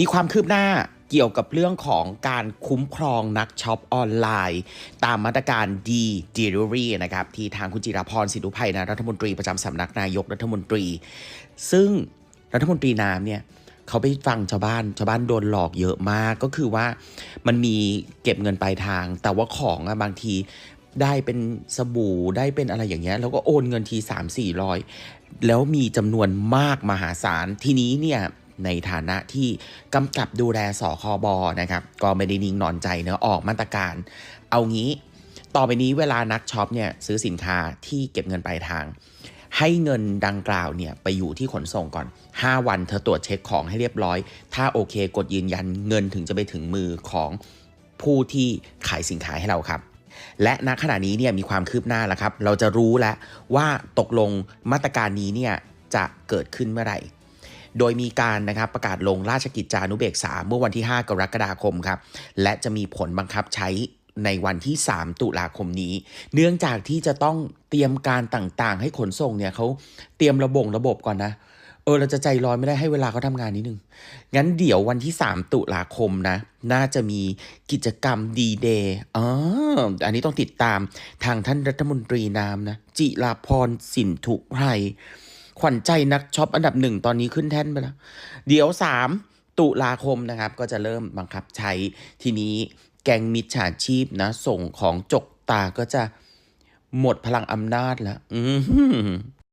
มีความคืบหน้าเกี่ยวกับเรื่องของการคุ้มครองนักช็อปออนไลน์ ตามมาตรการ D Delivery นะครับ ที่ทางคุณจิราพรสินธุภัยนะรัฐมนตรีประจำสำนักนายกรัฐมนตรี ซึ่งรัฐมนตรีน้ำเนี่ยเขาไปฟังชาวบ้านชาวบ้านโดนหลอกเยอะมากก็คือว่ามันมีเก็บเงินปลายทาง แต่ว่าของอะบางทีได้เป็นสบู่ได้เป็นอะไรอย่างเงี้ยแล้วก็โอนเงินที3 4 0 0แล้วมีจำนวนมากมหาศาลทีนี้เนี่ย ในฐานะที่กำกับดูแลสคบนะครับก็ไม่ได้นิ่งนอนใจเนอะออกมาตรการ เอางี้ต่อไปนี้เวลานักช็อปเนี่ยซื้อสินค้าที่เก็บเงินปลายทาง ให้เงินดังกล่าวเนี่ยไปอยู่ที่ขนส่งก่อน 5 วันเธอตรวจเช็คของให้เรียบร้อย ถ้าโอเคกดยืนยันเงินถึงจะไปถึงมือของผู้ที่ขายสินค้าให้เราครับ และณขณะนี้เนี่ยมีความคืบหน้าแล้วครับ เราจะรู้แล้วว่าตกลงมาตรการนี้เนี่ยจะเกิดขึ้นเมื่อไหร่ โดยมีการนะครับประกาศลงราชกิจจานุเบกษาเมื่อวันที่ 5 กรกฎาคมครับ และจะมีผลบังคับใช้ในวันที่ 3 ตุลาคมนี้ เนื่องจากที่จะต้องเตรียมการต่างๆ ให้ขนส่งเนี่ยเขาเตรียมระบบระบบก่อนนะเออเราจะใจลอยไม่ได้ให้เวลาเขาทำงานนิดนึง งั้นเดี๋ยววันที่ 3 ตุลาคมนะ น่าจะมีกิจกรรมดีเดย์อ๋ออันนี้ต้องติดตามทางท่านรัฐมนตรีน้ำนะ จิราพรสินทุไพร ขวัญใจนักช็อปอันดับหนึ่งตอนนี้ขึ้นแท่นไปแล้ว เดี๋ยว3ตุลาคมนะครับ ก็จะเริ่มบังคับใช้ทีนี้แกงมิจฉาชีพนะ ส่งของจกตาก็จะหมดพลังอำนาจแล้ว